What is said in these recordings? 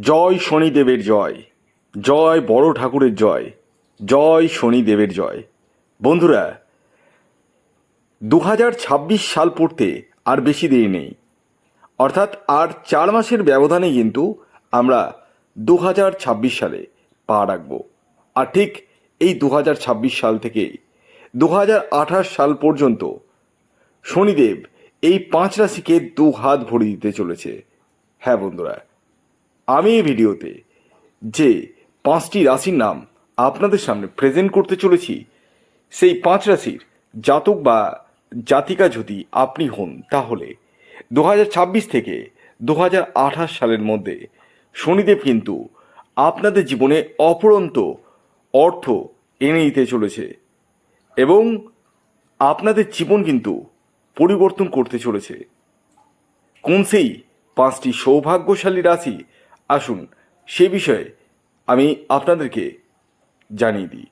জয় শনিদেবের জয়। জয় বড় ঠাকুরের জয়। জয় শনিদেবের জয়। বন্ধুরা দু হাজার ছাব্বিশ সাল পড়তে আর বেশি দেরি নেই। অর্থাৎ আর চার মাসের ব্যবধানে কিন্তু আমরা দু হাজার ছাব্বিশ সালে পা রাখব। আর ঠিক এই দু হাজার ছাব্বিশ সাল থেকে দু হাজার আঠাশ সাল পর্যন্ত শনিদেব এই পাঁচ রাশিকে দু হাত ভরে দিতে চলেছে। হ্যাঁ বন্ধুরা আমি এই ভিডিওতে যে পাঁচটি রাশির নাম আপনাদের সামনে প্রেজেন্ট করতে চলেছি, সেই পাঁচ রাশির জাতক বা জাতিকা যদি আপনি হন, তাহলে দু হাজার ছাব্বিশ থেকে দু হাজার আঠাশ সালের মধ্যে শনিদেব কিন্তু আপনাদের জীবনে অপরন্ত অর্থ এনে দিতে চলেছে এবং আপনাদের জীবন কিন্তু পরিবর্তন করতে চলেছে। কোন সেই পাঁচটি সৌভাগ্যশালী রাশি আসুন, সে বিষয়ে আমি আপনাদেরকে জানিয়ে দিই।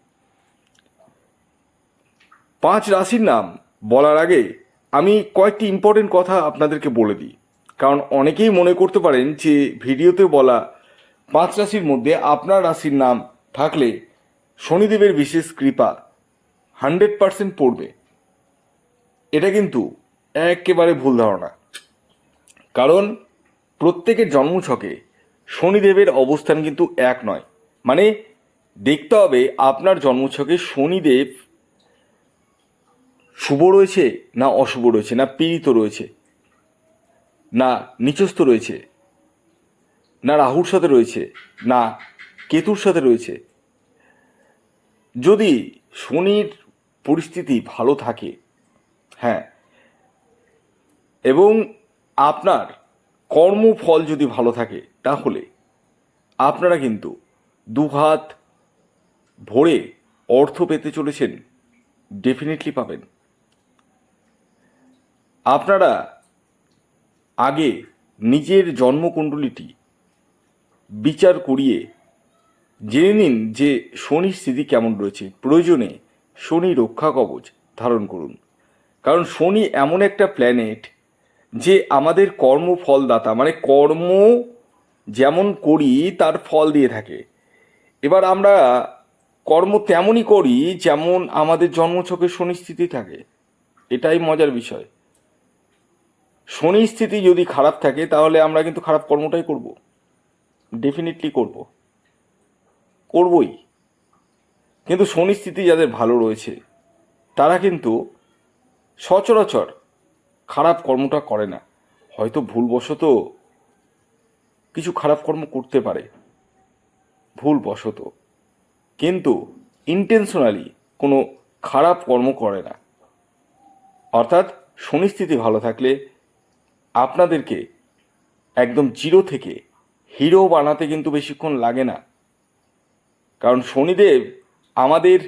পাঁচ রাশির নাম বলার আগে আমি কয়েকটি ইম্পর্টেন্ট কথা আপনাদেরকে বলে দিই। কারণ অনেকেই মনে করতে পারেন যে ভিডিওতে বলা পাঁচ রাশির মধ্যে আপনার রাশির নাম থাকলে শনিদেবের বিশেষ কৃপা হান্ড্রেড পারসেন্ট পড়বে। এটা কিন্তু একেবারে ভুল ধারণা। কারণ প্রত্যেকের জন্মছকে শনিদেবের অবস্থান কিন্তু এক নয়। মানে দেখতে হবে আপনার জন্মছকে শনিদেব শুভ রয়েছে না অশুভ রয়েছে, না পীড়িত রয়েছে, না নিচস্থ রয়েছে, না রাহুর সাথে রয়েছে, না কেতুর সাথে রয়েছে। যদি শনির পরিস্থিতি ভালো থাকে হ্যাঁ এবং আপনার কর্মফল যদি ভালো থাকে তাহলে আপনারা কিন্তু দুহাত ভরে অর্থ পেতে চলেছেন ডেফিনেটলি পাবেন। আপনারা আগে নিজের জন্মকুণ্ডলিটি বিচার করিয়ে জেনে নিন যে শনির স্থিতি কেমন রয়েছে। প্রয়োজনে শনি রক্ষা কবচ ধারণ করুন। কারণ শনি এমন একটা প্ল্যানেট যে আমাদের কর্মফলদাতা মানে কর্ম যেমন করি, তার ফল দিয়ে থাকে। এবার আমরা কর্ম তেমনই করি যেমন আমাদের জন্মছকে শনি স্থিতি থাকে। এটাই মজার বিষয়। শনি স্থিতি যদি খারাপ থাকে, তাহলে আমরা কিন্তু খারাপ কর্মটাই করব। ডেফিনেটলি করব। করবই। কিন্তু শনি স্থিতি যাদের ভালো রয়েছে, তারা কিন্তু সচরাচর খারাপ কর্মটা করে না। হয়তো ভুলবশত কিছু খারাপ কর্ম করতে পারে। ভুলবশত। কিন্তু ইন্টেনশনালি কোনো খারাপ কর্ম করে না। অর্থাৎ স্থিতি ভালো থাকলে আপনাদেরকে একদম জিরো থেকে হিরো বানাতে কিন্তু বেশিক্ষণ লাগে না। কারণ শনিদেব আমাদের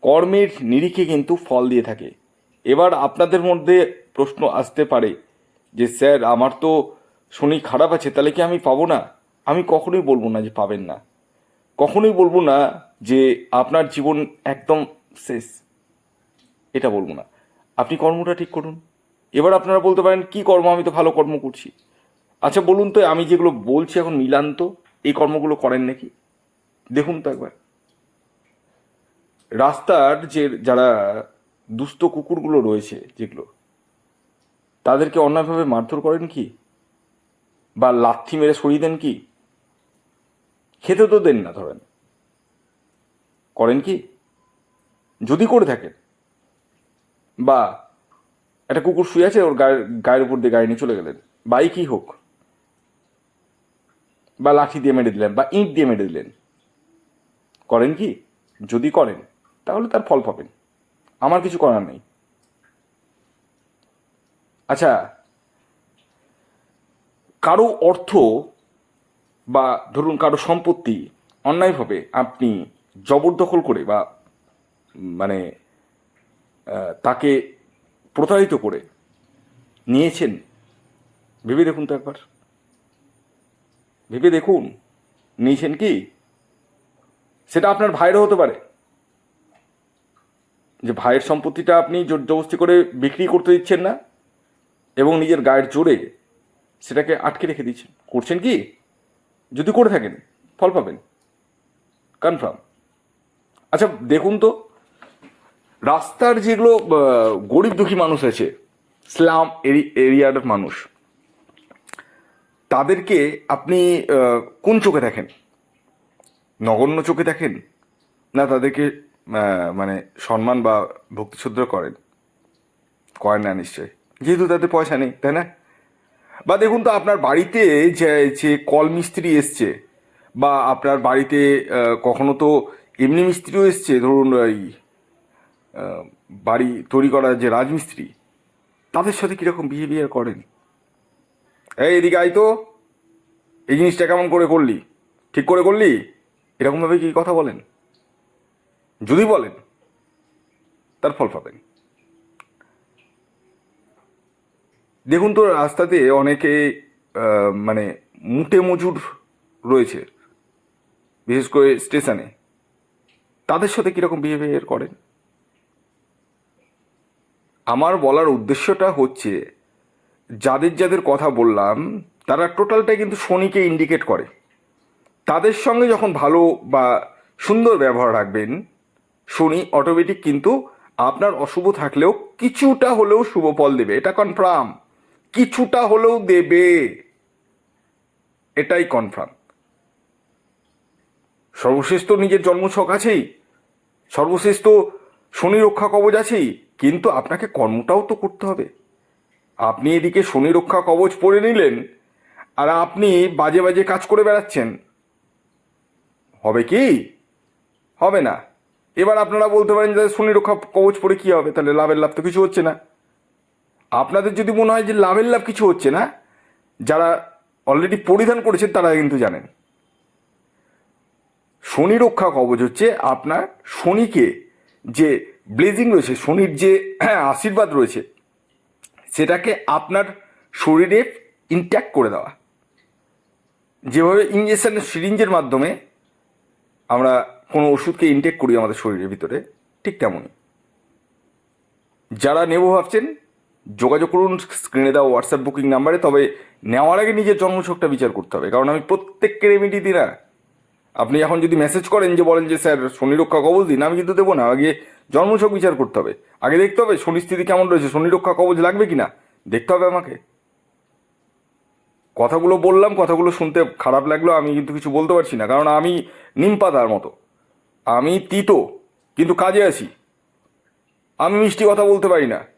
কর্মের নিরিখে কিন্তু ফল দিয়ে থাকে। এবার আপনাদের মধ্যে প্রশ্ন আসতে পারে যে, স্যার, আমার তো শনি খারাপ আছে, তাহলে কি আমি পাবো না? আমি কখনোই বলব না যে পাবেন না। কখনোই বলব না যে আপনার জীবন একদম শেষ। এটা বলব না। আপনি কর্মটা ঠিক করুন। এবার আপনারা বলতে পারেন, কি কর্ম? আমি তো ভালো কর্ম করছি। আচ্ছা বলুন তো, আমি যেগুলো বলছি এখন মিলান তো এই কর্মগুলো করেন নাকি? দেখুন তো একবার। রাস্তার যে, যারা দুস্থ কুকুরগুলো রয়েছে যেগুলো, তাদেরকে অন্যায়ভাবে মারধর করেন কি? বা লাথি মেরে সরিয়ে দেন কি? খেতে তো দেন না, ধরেন। করেন কি? যদি করে থাকেন। বা একটা কুকুর শুয়ে আছে, ওর গায়ের গায়ের উপর দিয়ে গাড়ি নিয়ে চলে গেলেন। বাইকই হোক। বা লাঠি দিয়ে মেরে দিলেন, বা ইঁট দিয়ে মেরে দিলেন। করেন কি? যদি করেন, তাহলে তার ফল পাবেন। আমার কিছু করার নেই। আচ্ছা কারও অর্থ বা ধরুন কারও সম্পত্তি অন্যায়ভাবে আপনি জবরদখল করে বা মানে তাকে প্রতারিত করে নিয়েছেন, ভেবে দেখুন তো একবার। ভেবে দেখুন, নিয়েছেন কি? সেটা আপনার ভাইয়েরও হতে পারে। যে ভাইয়ের সম্পত্তিটা আপনি জোর জবস্তি করে বিক্রি করতে দিচ্ছেন না, এবং নিজের গায়ের জোরে সেটাকে আটকে রেখে দিচ্ছেন করছেন কি? যদি করে থাকেন, ফল পাবেন। কনফার্ম আচ্ছা দেখুন তো, রাস্তার যেগুলো গরিব দুঃখী মানুষ আছে, স্লাম এরিয়ার মানুষ, তাদেরকে আপনি কোন চোখে দেখেন? নগণ্য চোখে দেখেন? না তাদেরকে মানে সম্মান বা ভক্তিশ্রদ্ধ করেন? করেন না নিশ্চয় যেহেতু তাদের পয়সা নেই, তাই না? বা দেখুন তো আপনার বাড়িতে যে যে কল মিস্ত্রি এসছে, বা আপনার বাড়িতে কখনো তো এমনি মিস্ত্রিও এসছে, ধরুন এই বাড়ি তৈরি করা যে রাজমিস্ত্রি, তাদের সাথে কীরকম বিহেভিয়ার করেন? এই এদিকে আয় তো, এই জিনিসটা কেমন করে করলি? ঠিক করে করলি? এরকমভাবে কি কথা বলেন? যদি বলেন, তার ফল পাবেন। দেখুন তো রাস্তাতে অনেকে মানে মুটে মজুর রয়েছে, বিশেষ করে স্টেশনে। তাদের সাথে কীরকম বিহেভিয়ার করেন? আমার বলার উদ্দেশ্যটা হচ্ছে, যাদের যাদের কথা বললাম, তারা টোটালটাই কিন্তু শনিকে ইন্ডিকেট করে। তাদের সঙ্গে যখন ভালো বা সুন্দর ব্যবহার রাখবেন, শনি অটোমেটিক কিন্তু আপনার অশুভ থাকলেও কিছুটা হলেও শুভ ফল দেবে। এটা কনফার্ম কিছুটা হলেও দেবে। এটাই কনফার্ম সর্বশেষ তো নিজের জন্মছক আছেই। সর্বশেষ তো শনি রক্ষা কবচ আছেই। কিন্তু আপনাকে কর্মটাও তো করতে হবে। আপনি এদিকে শনি রক্ষা কবচ পরে নিলেন, আর আপনি বাজে বাজে কাজ করে বেড়াচ্ছেন। হবে কি? হবে না। এবার আপনারা বলতে পারেন যে শনি রক্ষা কবচ পরে কি হবে? তাহলে লাভের লাভ তো কিছু হচ্ছে না। আপনাদের যদি মনে হয় যে লাভের লাভ কিছু হচ্ছে না, যারা অলরেডি পরিধান করেছেন তারা কিন্তু জানেন। শনি রক্ষা কবচ হচ্ছে আপনার শনিকে যে ব্লেজিং রয়েছে, শনির যে আশীর্বাদ রয়েছে, সেটাকে আপনার শরীরে ইনট্যাক্ট করে দেওয়া। যেভাবে ইঞ্জেকশন সিরিঞ্জের মাধ্যমে আমরা কোনো ওষুধকে ইনটেক করি আমাদের শরীরের ভিতরে, ঠিক তেমনই। যারা নেব ভাবছেন যোগাযোগ করুন স্ক্রিনে দেওয়া হোয়াটসঅ্যাপ বুকিং নাম্বারে তবে নেওয়ার আগে নিজের জন্মছকটা বিচার করতে হবে। কারণ আমি প্রত্যেককে রেমিডি দিই না। আপনি এখন যদি মেসেজ করেন যে বলেন যে, স্যার, শনি রক্ষা কবচ দিন, আমি কিন্তু দেবো না। আগে জন্মছক বিচার করতে হবে। আগে দেখতে হবে শনি স্থিতি কেমন রয়েছে, শনি রক্ষা কবচ লাগবে কি না দেখতে হবে আমাকে। কথাগুলো বললাম, কথাগুলো শুনতে খারাপ লাগল, আমি কিন্তু কিছু বলতে পারছি না। কারণ আমি নিম পাতার মতো। আমি তিতো, কিন্তু কাজে আছি। আমি মিষ্টি কথা বলতে পারি না।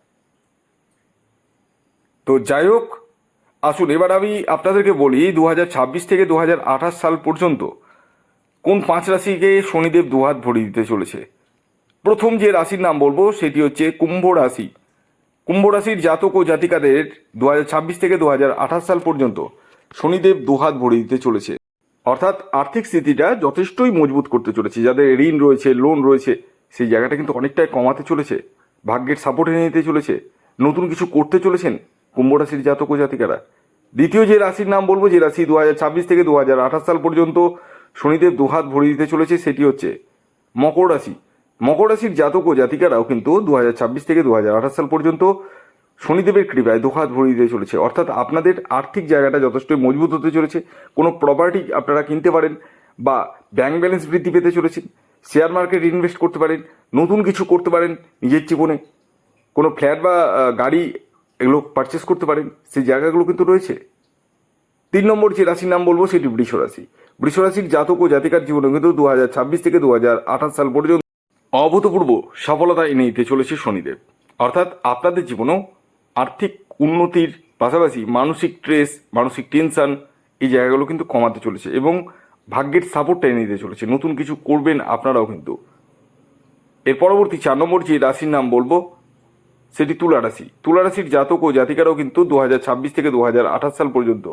তো যাই হোক, আসুন, এবার আমি আপনাদেরকে বলি দু হাজার ছাব্বিশ থেকে দু হাজার আঠাশ সাল পর্যন্ত কোন পাঁচ রাশিকে শনিদেব দুহাত ভরিয়ে দিতে চলেছে? প্রথম যে রাশির নাম বলব সেটি হচ্ছে কুম্ভ রাশি। কুম্ভ রাশির জাতক ও জাতিকাদের দু হাজার ছাব্বিশ থেকে দু হাজার আঠাশ সাল পর্যন্ত শনিদেব দুহাত ভরিয়ে দিতে চলেছে। অর্থাৎ আর্থিক স্থিতিটা যথেষ্টই মজবুত করতে চলেছে। যাদের ঋণ রয়েছে লোন রয়েছে, সেই জায়গাটা কিন্তু অনেকটাই কমাতে চলেছে। ভাগ্যের সাপোর্ট এনে দিতে চলেছে। নতুন কিছু করতে চলেছেন কুম্ভ রাশির জাতক ও জাতিকারা। দ্বিতীয় যে রাশির নাম বলব, যে রাশি দু হাজার ছাব্বিশ থেকে দু হাজার আঠাশ সাল পর্যন্ত শনিদেব দুহাত ভরিয়ে দিতে চলেছে, সেটি হচ্ছে মকর রাশি। মকর রাশির জাতক ও জাতিকারাও কিন্তু দু হাজার ছাব্বিশ থেকে দু হাজার আঠাশ সাল পর্যন্ত শনিদেবের কৃপায় দুহাত ভরিয়ে দিতে চলেছে। অর্থাৎ আপনাদের আর্থিক জায়গাটা যথেষ্ট মজবুত হতে চলেছে, কোনো প্রপার্টি আপনারা কিনতে পারেন বা ব্যাংক ব্যালেন্স বৃদ্ধি পেতে চলেছেন শেয়ার মার্কেট ইনভেস্ট করতে পারেন, নতুন কিছু করতে পারেন নিজের জীবনে। কোনো ফ্ল্যাট বা গাড়ি এগুলো পারচেস করতে পারেন, সেই জায়গাগুলো কিন্তু রয়েছে। তিন নম্বর যে রাশির নাম বলব, সেটি বৃষ রাশি। বৃষ রাশির জাতক ও জাতিকার জীবনে কিন্তু দু হাজার ছাব্বিশ থেকে দু হাজার আঠাশ সাল পর্যন্ত অভূতপূর্ব সফলতা এনে দিতে চলেছে শনিদেব। অর্থাৎ আপনাদের জীবনেও আর্থিক উন্নতির পাশাপাশি মানসিক স্ট্রেস মানসিক টেনশন এই জায়গাগুলো কিন্তু কমাতে চলেছে এবং ভাগ্যের সাপোর্টটা এনে দিতে চলেছে। নতুন কিছু করবেন আপনারাও কিন্তু। এর পরবর্তী চার নম্বর যে রাশির নাম বলব সেটি তুলারাশি তুলারাশির তুলা রাশির জাতক ও জাতিকারাও কিন্তু দু হাজার ছাব্বিশ থেকে দু হাজার আঠাশ সাল পর্যন্ত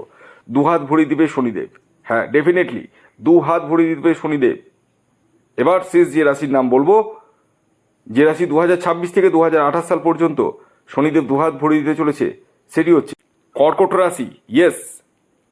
দুহাত ভরি দিবে শনিদেব। হ্যাঁ ডেফিনেটলি দু হাত ভরি দিবে শনিদেব। এবার শেষ যে রাশির নাম বলব, যে রাশি দু হাজার ছাব্বিশ থেকে দু হাজার আঠাশ সাল পর্যন্ত শনিদেব দুহাত ভরি দিতে চলেছে, সেটি হচ্ছে কর্কট রাশি। ইয়েস